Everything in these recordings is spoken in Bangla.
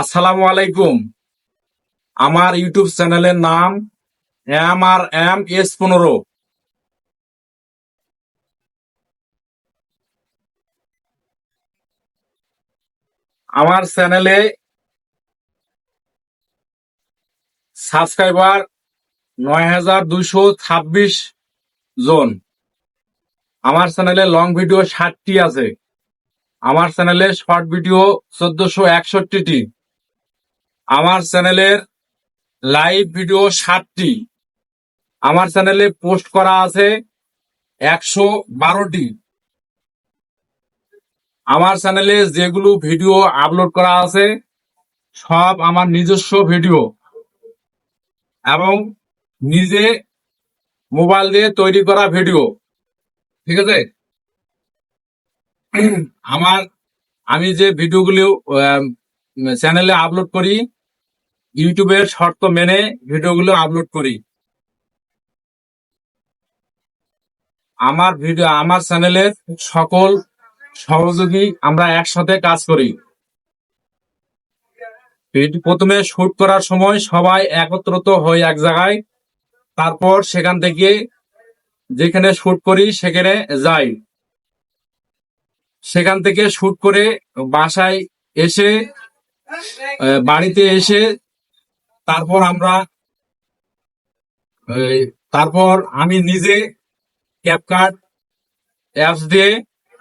আসসালামু আলাইকুম। আমার ইউটিউব চ্যানেলের নাম এম আর এম এস পনেরো। আমার চ্যানেলে সাবস্ক্রাইবার নয় হাজার ছাব্বিশ জন। আমার চ্যানেলে লং ভিডিও ষাটটি আছে। আমার চ্যানেলে শর্ট ভিডিও চোদ্দশো একষট্টিটি। আমার চ্যানেলের লাইভ ভিডিও ষাটটি আমার চ্যানেলে পোস্ট করা আছে একশো বারোটি। আমার চ্যানেলে যেগুলো ভিডিও আপলোড করা আছে, সব আমার নিজস্ব ভিডিও এবং নিজে মোবাইল দিয়ে তৈরি করা ভিডিও। ঠিক আছে? আমার, আমি যে ভিডিওগুলো চ্যানেলে আপলোড করি ইউটিউবের শর্ত মেনে ভিডিওগুলো আপলোড করি। আমার ভিডিও আমার চ্যানেলের সকল সহযোগী আমরা একসাথে কাজ করি। প্রথমে শুট করার সময় সবাই একত্রিত হই এক জায়গায়, তারপর সেখান থেকে যেখানে শুট করি সেখানে যাই। সেখান থেকে শুট করে বাসায় এসে বাড়িতে এসে তারপর আমরা তারপর আমি নিজে ক্যাপকাট অ্যাপস দিয়ে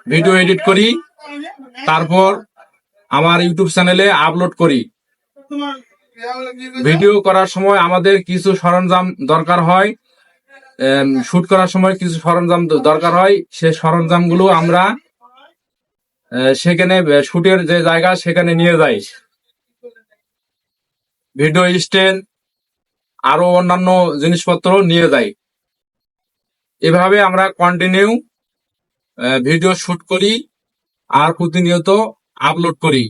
ভিডিও এডিট করি, তারপর আমার ইউটিউব চ্যানেলে আপলোড করি। ভিডিও করার সময় আমাদের কিছু সরঞ্জাম দরকার হয় শুট করার সময় কিছু সরঞ্জাম দরকার হয়, সে সরঞ্জামগুলো আমরা সেখানে শুটের যে জায়গা সেখানে নিয়ে যাই। ভিডিও স্ট্যান্ড আরও অন্যান্য জিনিসপত্র নিয়ে যাই। এভাবে আমরা কন্টিনিউ ভিডিও শুট করি আর প্রতিনিয়ত আপলোড করি।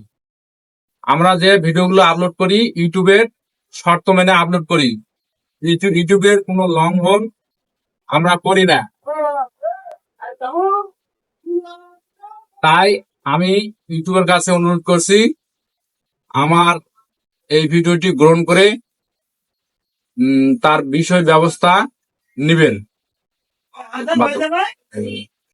আমরা যে ভিডিওগুলো আপলোড করি ইউটিউবের শর্ত মেনে আপলোড করি। ইউটিউবের কোনো লং হোল আমরা করি না। তাই আমি ইউটিউবের কাছে অনুরোধ করছি, আমার এই ভিডিওটি গ্রহণ করে উম, তার বিষয় ব্যবস্থা নেবেন।